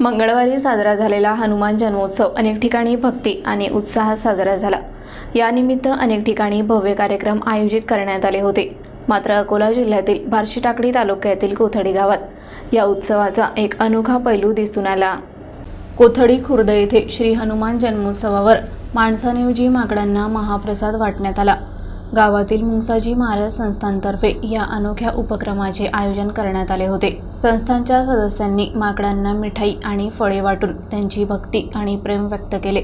मंगळवारी साजरा झालेला हनुमान जन्मोत्सव अनेक ठिकाणी भक्ती आणि उत्साहात साजरा झाला. यानिमित्त अनेक ठिकाणी भव्य कार्यक्रम आयोजित करण्यात आले होते. मात्र अकोला जिल्ह्यातील बार्शी टाकडी तालुक्यातील कोथडी गावात या उत्सवाचा एक अनोखा पैलू दिसून आला. कोथडी खुर्द येथे श्री हनुमान जन्मोत्सवावर माणसांऐवजी माकडांना महाप्रसाद वाटण्यात आला. गावातील मुंगसाजी महाराज संस्थांतर्फे या अनोख्या उपक्रमाचे आयोजन करण्यात आले होते. संस्थांच्या सदस्यांनी माकडांना मिठाई आणि फळे वाटून त्यांची भक्ती आणि प्रेम व्यक्त केले.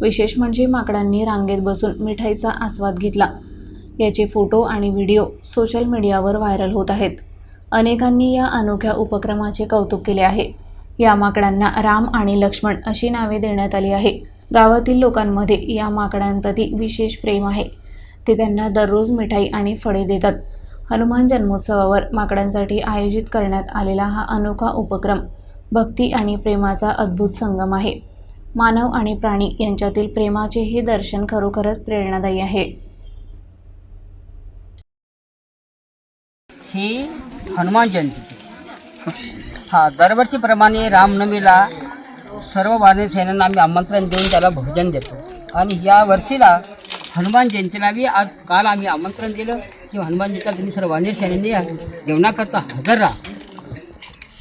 विशेष म्हणजे माकडांनी रांगेत बसून मिठाईचा आस्वाद घेतला. याचे फोटो आणि व्हिडिओ सोशल मीडियावर व्हायरल होत आहेत. अनेकांनी या अनोख्या उपक्रमाचे कौतुक केले आहे. या माकडांना राम आणि लक्ष्मण अशी नावे देण्यात आली आहे. गावातील लोकांमध्ये या माकडांप्रती विशेष प्रेम आहे. ते त्यांना दररोज मिठाई आणि फळे देतात. हनुमान जन्मोत्सवावर माकडांसाठी आयोजित करण्यात आलेला हा अनोखा उपक्रम भक्ती आणि प्रेमाचा अद्भुत संगम आहे. मानव आणि प्राणी यांच्यातील प्रेमाचे हे दर्शन खरोखरच प्रेरणादायी आहे. ही हनुमान जयंती. हा दरवर्षीप्रमाणे रामनवमीला सर्व वानर सैन्यांना आम्ही आमंत्रण देऊन त्याला भोजन देतो. आणि या वर्षीला हनुमान जयंतीला बी आज काल आम्ही आमंत्रण दिलं की हनुमान तुम्ही सर्व वानर सैन्यांनी जेवणाकरता हजर राहा.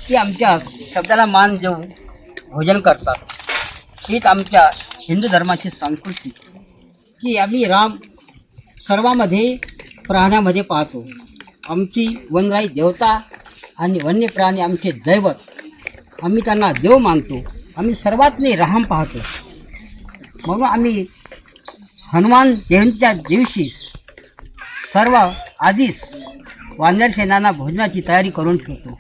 ती आमच्या शब्दाला मान देऊन भोजन करतात. हीच आमच्या हिंदू धर्माची संस्कृती. की आम्ही राम सर्वामध्ये प्राण्यामध्ये पाहतो. आमची वनराई देवता आणि वन्य प्राणी आमचे दैवत. आम्ही त्यांना देव मानतो. आम्ही सर्वात राम पाहतो. म्हणून आम्ही हनुमान जयंतीच्या दिवशी सर्व आधीच वानर सेनांना भोजनाची तयारी करून ठेवतो.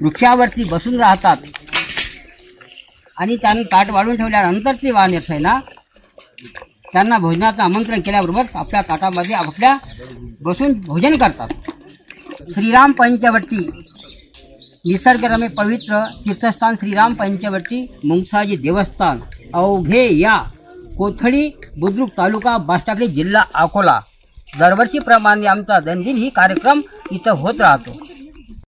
वृक्षावरती बसून राहतात. आणि त्यांना ताट वाढून ठेवल्यानंतर ती वानर सेना त्यांना भोजनाचं आमंत्रण केल्याबरोबर आपल्या ताटामध्ये आपल्या बसून भोजन करतात. श्रीराम पंचवटी निसर्गरम्य पवित्र तीर्थस्थान श्रीराम पंचवटी मुंगसाजी देवस्थान. अवघे या. कोथळी बुद्रुक तालुका बाष्टाकडी जिल्हा अकोला. दरवर्षीप्रमाणे आमचा दैनंदिन ही कार्यक्रम इथं होत राहतो.